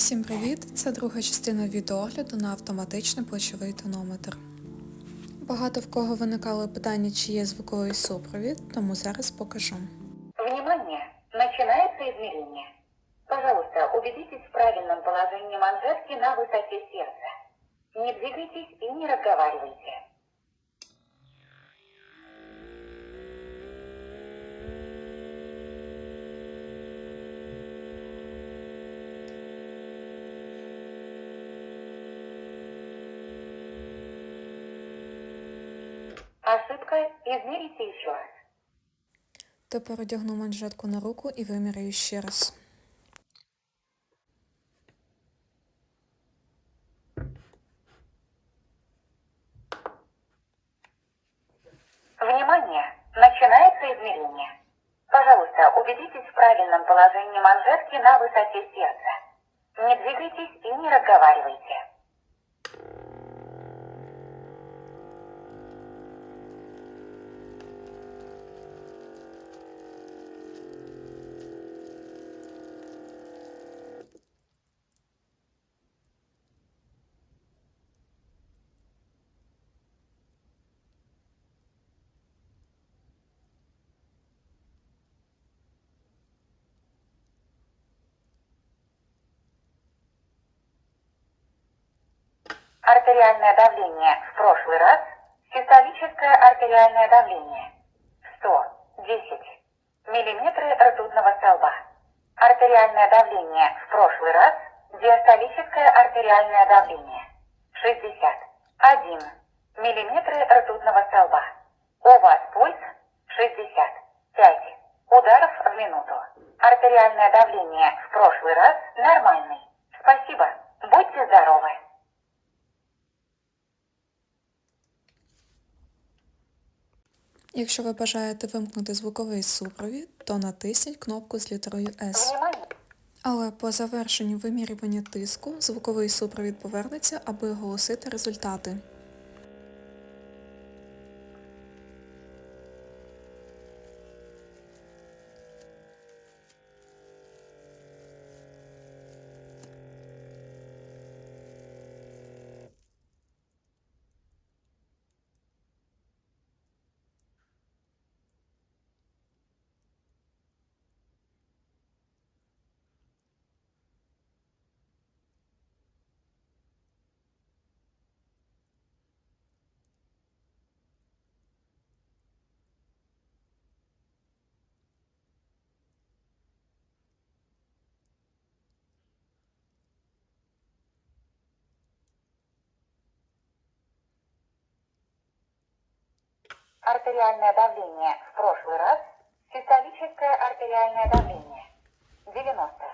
Всім привіт! Це друга частина відеогляду на автоматичний плечовий тонометр. Багато в кого виникало питання, чи є звуковий супровід, тому зараз покажу. Внимание! Начинается измерение. Пожалуйста, убедитесь в правильном положении манжетки на высоте сердца. Не двигайтесь и не разговаривайте. Ошибка. Измерите еще раз. Тепер одягну манжетку на руку і виміряю ще раз. Внимание! Начинается измерение. Пожалуйста, убедитесь в правильном положении манжетки на высоте сердца. Не двигайтесь и не разговаривайте. Артериальное давление в прошлый раз. Систолическое артериальное давление. 110 миллиметры ртутного столба. Артериальное давление в прошлый раз. Диастолическое артериальное давление. 61 миллиметры ртутного столба. У вас пульс 65 ударов в минуту. Артериальное давление в прошлый раз нормальный. Спасибо. Будьте здоровы. Якщо ви бажаєте вимкнути звуковий супровід, то натисніть кнопку з літерою S. Але по завершенню вимірювання тиску звуковий супровід повернеться, аби оголосити результати. Артериальное давление в прошлый раз. Систолическое артериальное давление. 95